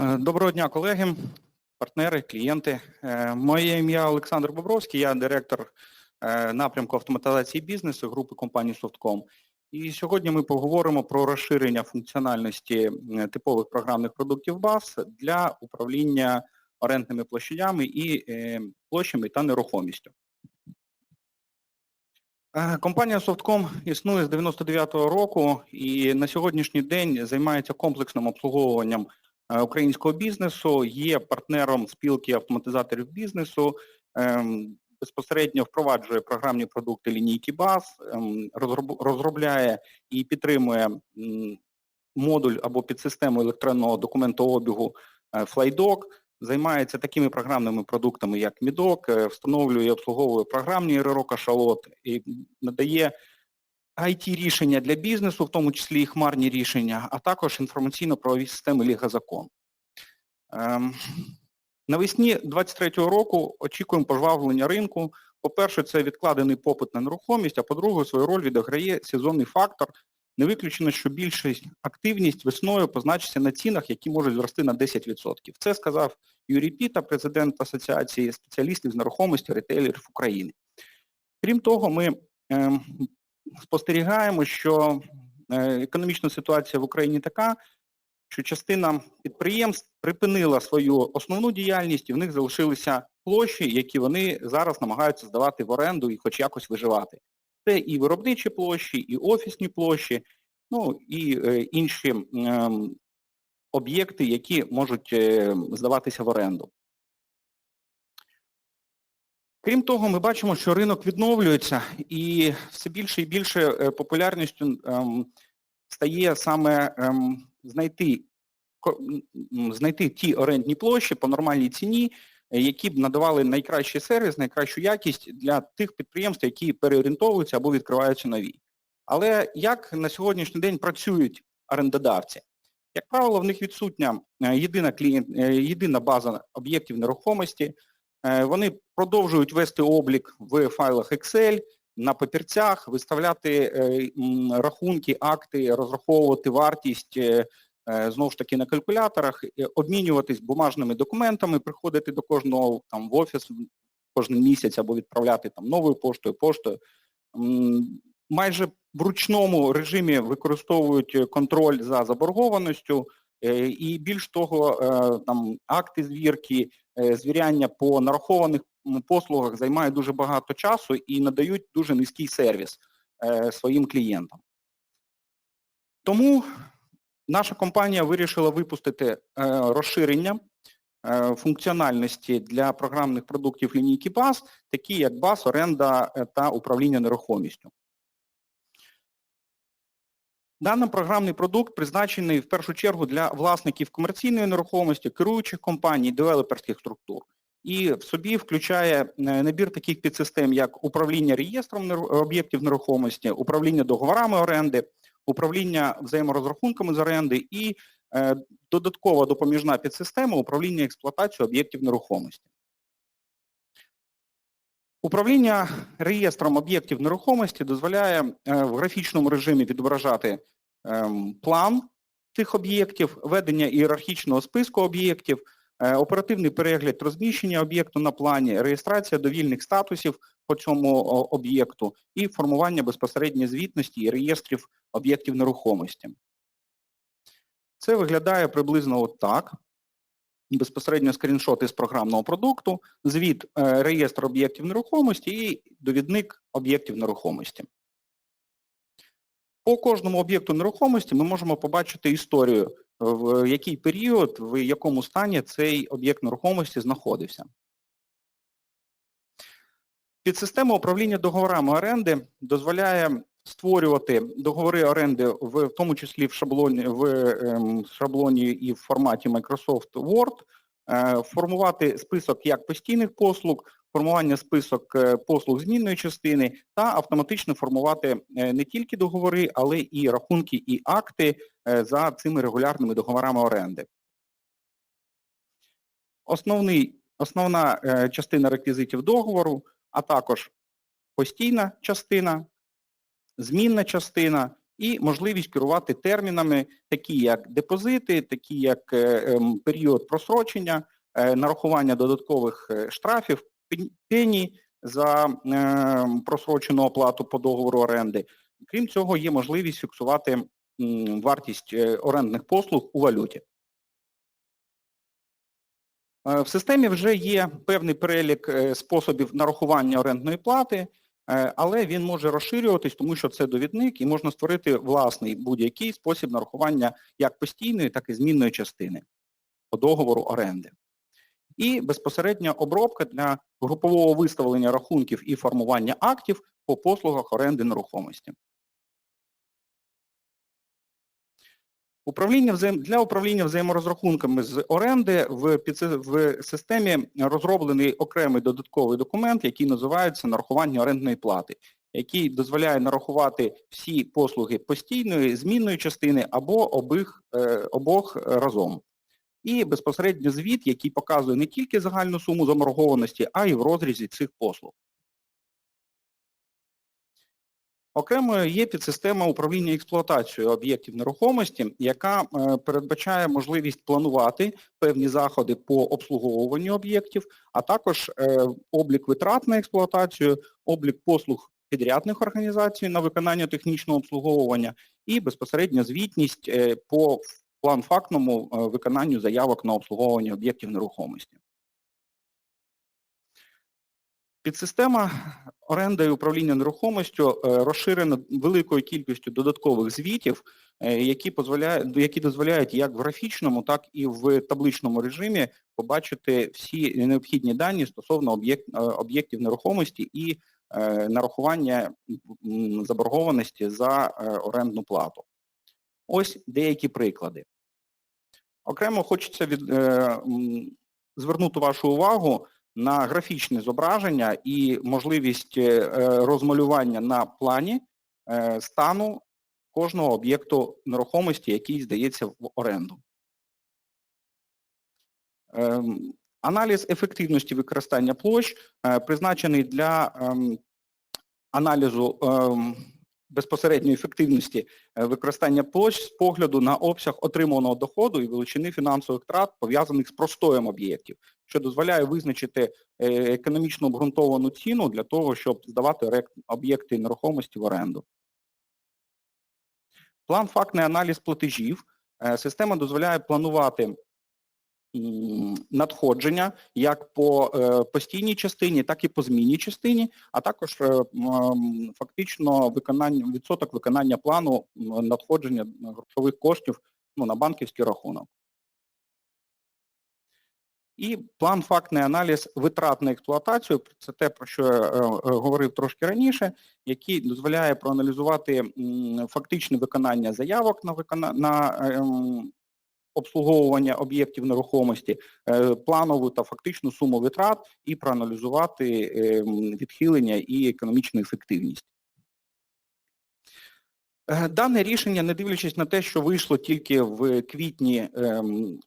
Е, Доброго дня, колеги, партнери, клієнти. Е, Моє ім'я Олександр Бобровський, я директор е, напрямку автоматизації бізнесу групи компанії Softcom. І сьогодні ми поговоримо про розширення функціональності типових програмних продуктів BAS для управління орендними площадями і площами та нерухомістю. Компанія Softcom існує з 99-го року і на сьогоднішній день займається комплексним обслуговуванням українського бізнесу, є партнером спілки автоматизаторів бізнесу, ем, безпосередньо впроваджує програмні продукти лінійки BAS, ем, розроб- розробляє і підтримує модуль або підсистему електронного документообігу е, FlyDoc, займається такими програмними продуктами, як MIDOC, е, встановлює і обслуговує програмні РРО кашалот і надає IT-рішення для бізнесу, в тому числі і хмарні рішення, а також інформаційно-правові системи Ліга Закон. Ем, Навесні 23-го року очікуємо пожвавлення ринку. По-перше, це відкладений попит на нерухомість, а по-друге, свою роль відіграє сезонний фактор. Не виключено, що більшість активність весною позначиться на цінах, які можуть зрости на 10%. Це сказав Юрій Піта, президент Асоціації спеціалістів з нерухомості ретейлерів України. Крім того, ми ем, спостерігаємо, що е, економічна ситуація в Україні така, що частина підприємств припинила свою основну діяльність і в них залишилися площі, які вони зараз намагаються здавати в оренду і хоч якось виживати. Це і виробничі площі, і офісні площі, ну і е, інші ем, об'єкти, які можуть е, здаватися в оренду. Крім того, ми бачимо, що ринок відновлюється і все більше і більше е, популярністю ем, стає саме ем, знайти, знайти ті орендні площі по нормальній ціні, які б надавали найкращий сервіс, найкращу якість для тих підприємств, які переорієнтовуються або відкриваються нові. Але як на сьогоднішній день працюють орендодавці? Як правило, в них відсутня е, єдина, клієнт, е, єдина база об'єктів нерухомості, Вони продовжують вести облік в файлах Excel, на папірцях, виставляти е, рахунки, акти, розраховувати вартість е, е, знову ж таки на калькуляторах, е, обмінюватись бумажними документами, приходити до кожного там в офіс кожен місяць або відправляти там новою поштою, поштою. Майже в ручному режимі використовують е, контроль за заборгованістю, е, і більш того, е, там акти звірки, е, звіряння по нарахованих послугах займає дуже багато часу і надають дуже низький сервіс е, своїм клієнтам. Тому наша компанія вирішила випустити е, розширення е, функціональності для програмних продуктів лінійки BAS, такі як BAS, оренда е, та управління нерухомістю. Даний програмний продукт призначений в першу чергу для власників комерційної нерухомості, керуючих компаній, девелоперських структур. І в собі включає е, набір таких підсистем, як управління реєстром об'єктів нерухомості, управління договорами оренди, управління взаєморозрахунками з оренди і е, додаткова допоміжна підсистема управління експлуатацією об'єктів нерухомості. Управління реєстром об'єктів нерухомості дозволяє е, в графічному режимі відображати ем, план цих об'єктів, ведення ієрархічного списку об'єктів, е, оперативний перегляд розміщення об'єкту на плані, реєстрація довільних статусів по цьому об'єкту і формування безпосередньо звітності і реєстрів об'єктів нерухомості. Це виглядає приблизно от так. Безпосередньо скріншоти з програмного продукту, звіт е, реєстр об'єктів нерухомості і довідник об'єктів нерухомості. По кожному об'єкту нерухомості ми можемо побачити історію, в який період, в якому стані цей об'єкт нерухомості знаходився. Підсистема управління договорами оренди дозволяє створювати договори оренди в, в тому числі в шаблоні, в ем, шаблоні і в форматі Microsoft Word, е, формувати список як постійних послуг, формування список е, послуг змінної частини та автоматично формувати е, не тільки договори, але і рахунки і акти е, за цими регулярними договорами оренди. Основний, основна частина реквізитів договору, а також постійна частина, змінна частина і можливість керувати термінами, такі як депозити, такі як е, ем, період просрочення, е, нарахування додаткових е, штрафів, пені за просрочену оплату по договору оренди. Крім цього, є можливість фіксувати вартість орендних послуг у валюті. В системі вже є певний перелік способів нарахування орендної плати, але він може розширюватись, тому що це довідник і можна створити власний будь-який спосіб нарахування як постійної, так і змінної частини по договору оренди. І безпосередня обробка для групового виставлення рахунків і формування актів по послугах оренди нерухомості. Управління взаєм... Для управління взаєморозрахунками з оренди в, підси- в системі розроблений окремий додатковий документ, який називається нарахування орендної плати, який дозволяє нарахувати всі послуги постійної, змінної частини або обих, е, обох разом. І безпосередньо звіт, який показує не тільки загальну суму заморгованості, а й в розрізі цих послуг. Окремо є підсистема управління експлуатацією об'єктів нерухомості, яка е, передбачає можливість планувати певні заходи по обслуговуванню об'єктів, а також е, облік витрат на експлуатацію, облік послуг підрядних організацій на виконання технічного обслуговування і безпосередньо звітність е, по план-фактному виконанню заявок на обслуговування об'єктів нерухомості. Підсистема оренда і управління нерухомістю е, розширена великою кількістю додаткових звітів, е, які, дозволяють, які дозволяють як в графічному, так і в табличному режимі побачити всі необхідні дані стосовно е, об'єктів нерухомості і нарахування заборгованості за орендну плату. Ось деякі приклади. Окремо хочеться від, е, звернути вашу увагу на графічне зображення і можливість е, розмалювання на плані е, стану кожного об'єкту нерухомості, який здається в оренду. Ем, Аналіз ефективності використання площ е, призначений для ем, аналізу ем, безпосередньої ефективності е, використання площ з погляду на обсяг отриманого доходу і величини фінансових втрат, пов'язаних з простоєм об'єктів, що дозволяє визначити е, економічно обґрунтовану ціну для того, щоб здавати об'єкти нерухомості в оренду. План фактний аналіз платежів. Е, Система дозволяє планувати надходження як по е, постійній частині, так і по змінній частині, а також е, фактично виконання, відсоток виконання плану надходження грошових коштів ну, на банківський рахунок. І план фактний аналіз витрат на експлуатацію, це те, про що я е, говорив трошки раніше, який дозволяє проаналізувати фактичне виконання заявок на, викона... на обслуговування об'єктів нерухомості, е, планову та фактичну суму витрат і проаналізувати ем, відхилення і економічну ефективність. Е, Дане рішення, не дивлячись на те, що вийшло тільки в квітні ем,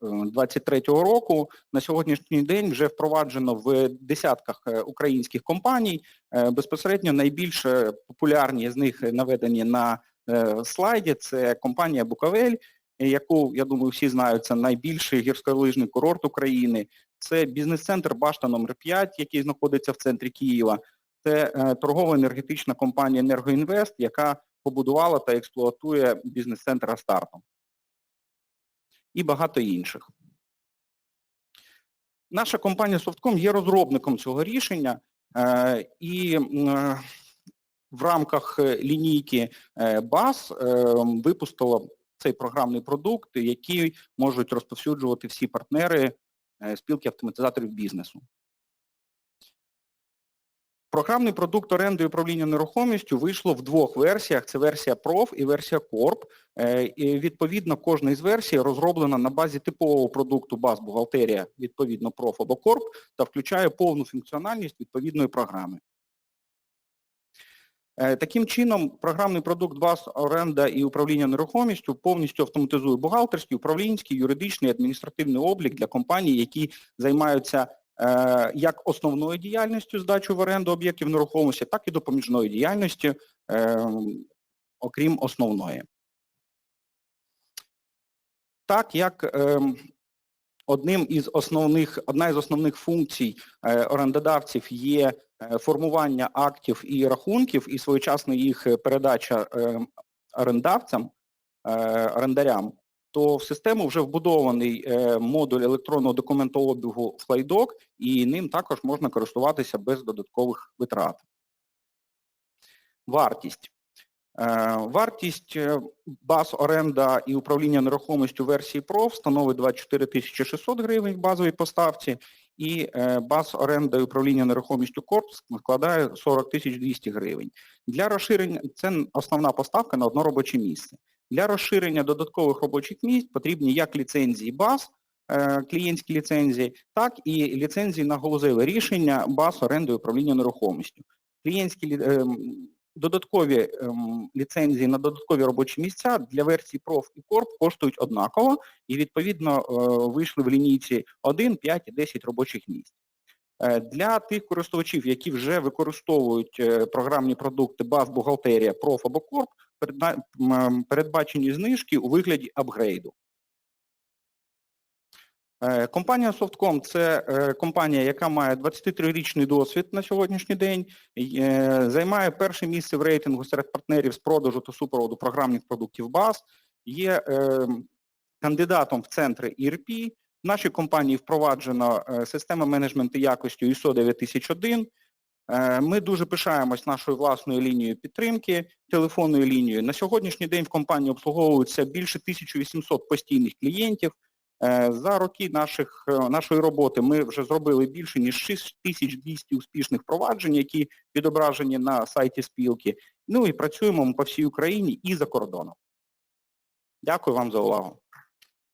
23-го року, на сьогоднішній день вже впроваджено в десятках е, українських компаній. Е, Безпосередньо найбільш е, популярні з них наведені на е, слайді. Це компанія Буковель, яку, я думаю, всі знають, це найбільший гірськолижний курорт України. Це бізнес-центр Башта номер 5 який знаходиться в центрі Києва. Це е, торгово-енергетична компанія Енергоінвест, яка побудувала та експлуатує бізнес-центр Астартом. І багато інших. Наша компанія Softcom є розробником цього рішення, е, і е, в рамках е, лінійки е, BAS е, випустила цей програмний продукт, який можуть розповсюджувати всі партнери е, спілки автоматизаторів бізнесу. Програмний продукт оренди і управління нерухомістю вийшло в двох версіях. Це версія PROF і версія Corp. Е, І відповідно, кожна із версій розроблена на базі типового продукту баз бухгалтерія, відповідно PROF або Corp, та включає повну функціональність відповідної програми. Е, Таким чином, програмний продукт БАС оренда і управління нерухомістю повністю автоматизує бухгалтерський, управлінський, юридичний, адміністративний облік для компаній, які займаються е, як основною діяльністю здачу в оренду об'єктів нерухомості, так і допоміжною діяльністю, е, окрім основної. Так як ем, одним із основних, одна із основних функцій е, орендодавців є е, формування актів і рахунків і своєчасна їх передача е, орендавцям, е, орендарям, то в систему вже вбудований модуль електронного документообігу FlyDoc, і ним також можна користуватися без додаткових витрат. Вартість. Е, Вартість е, баз оренда і управління нерухомістю версії Pro становить 24 тисячі 600 гривень в базовій поставці, і е, баз оренда і управління нерухомістю Корп складає 40 200 гривень. Для розширення це основна поставка на одно робоче місце. Для розширення додаткових робочих місць потрібні як ліцензії баз, клієнтські ліцензії, так і ліцензії на галузеве рішення баз оренди і управління нерухомістю. Клієнтські лі- ем, додаткові ем, ліцензії на додаткові робочі місця для версій Prof і Corp коштують однаково і відповідно е, вийшли в лінійці 1, 5 і 10 робочих місць. Е, Для тих користувачів, які вже використовують е, програмні продукти баз бухгалтерія Prof або м, передбачені знижки у вигляді апгрейду. Е, Компанія Softcom – це е, компанія, яка має 23-річний досвід на сьогоднішній день, е, займає перше місце в рейтингу серед партнерів з продажу та супроводу програмних продуктів баз, є кандидатом в центри ERP. В нашій компанії впроваджено е, система менеджменту якостю ISO 9001. Е, Ми дуже пишаємось нашою власною лінією підтримки, телефонною лінією. На сьогоднішній день в компанії обслуговується більше 1800 постійних клієнтів. Е, За роки наших, е, нашої роботи ми вже зробили більше, ніж 6200 успішних проваджень, які відображені на сайті спілки. Ну і працюємо ми по всій Україні і за кордоном. Дякую вам за увагу.